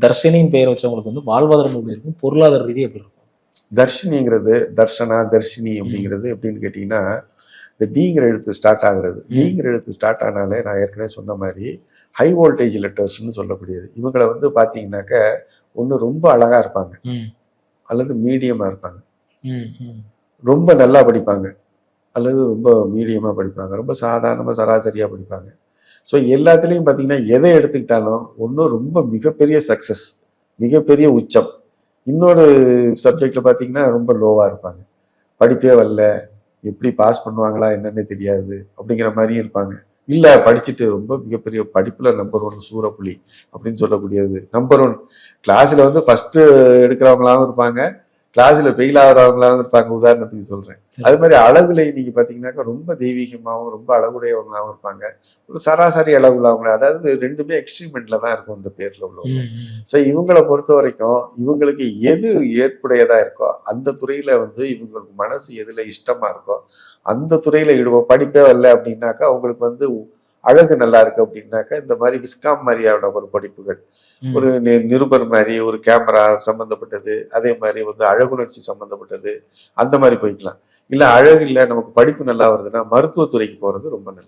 தர்ஷினின்னு பெயர் வச்சவங்களுக்கு வந்து வாழ்வாதாரம் எப்படி இருக்கும் பொருளாதார ரீதியாக எப்படி இருக்கும்? தர்ஷினிங்கிறது தர்ஷனா தர்ஷினி அப்படிங்கிறது எப்படின்னு கேட்டிங்கன்னா இந்த டிங்கிற எழுத்து ஸ்டார்ட் ஆகுறது. டிங்கிற எழுத்து ஸ்டார்ட் ஆனாலே நான் ஏற்கனவே சொன்ன மாதிரி ஹை வோல்டேஜ் லெட்டர்ஸ்னு சொல்லக்கூடியது. இவங்களை வந்து பார்த்தீங்கன்னாக்க ஒன்று ரொம்ப அழகா இருப்பாங்க. அல்லது மீடியமாக இருப்பாங்க. ரொம்ப நல்லா படிப்பாங்க. அல்லது ரொம்ப மீடியமாக படிப்பாங்க. ரொம்ப சாதாரணமாக சராசரியாக படிப்பாங்க. ஸோ எல்லாத்துலேயும் பார்த்தீங்கன்னா எதை எடுத்துக்கிட்டாலும் ஒன்றும் ரொம்ப மிகப்பெரிய சக்ஸஸ் மிகப்பெரிய உச்சம். இன்னொரு சப்ஜெக்டில் பார்த்தீங்கன்னா ரொம்ப லோவாக இருப்பாங்க. படிப்பே வரல எப்படி பாஸ் பண்ணுவாங்களா என்னன்னு தெரியாது அப்படிங்கிற மாதிரியும் இருப்பாங்க. இல்லை படிச்சுட்டு ரொம்ப மிகப்பெரிய படிப்பில் நம்பர் ஒன் சூரப்புலி அப்படின்னு சொல்லக்கூடியது. நம்பர் ஒன் கிளாஸில் வந்து ஃபஸ்ட்டு எடுக்கிறவங்களாகவும் இருப்பாங்க. கிளாஸில் ஃபெயில் ஆகிறவங்களாவும் இருப்பாங்க உதாரணத்துக்கு சொல்கிறேன் அது மாதிரி அழகுல நீங்க பாத்தீங்கன்னாக்கா ரொம்ப தெய்வீகமாகவும் ரொம்ப அழகுடையவங்களாகவும் இருப்பாங்க. ஒரு சராசரி உள்ளவங்க அதாவது ரெண்டுமே எக்ஸ்ட்ரீமெண்ட்ல தான் இருக்கும் இந்த பேர்ல உள்ளவங்க. ஸோ இவங்களை பொறுத்த வரைக்கும் இவங்களுக்கு எது ஏற்புடையதா இருக்கோ அந்த துறையில வந்து இவங்களுக்கு மனசு எதுல இஷ்டமா இருக்கோ அந்த துறையில ஈடுபோம் படிப்பே வரல அப்படின்னாக்கா அவங்களுக்கு வந்து அழகு நல்லா இருக்கு அப்படின்னாக்கா இந்த மாதிரி விஸ்காம் மாதிரியான ஒரு படிப்புகள். ஒரு நிருபர் மாதிரி ஒரு கேமரா சம்பந்தப்பட்டது அதே மாதிரி வந்து அழகுணர்ச்சி சம்பந்தப்பட்டது அந்த மாதிரி போய்க்கலாம். இல்ல அழகு இல்ல நமக்கு படிப்பு நல்லா வருதுன்னா மருத்துவத்துறைக்கு போறது ரொம்ப நல்லது.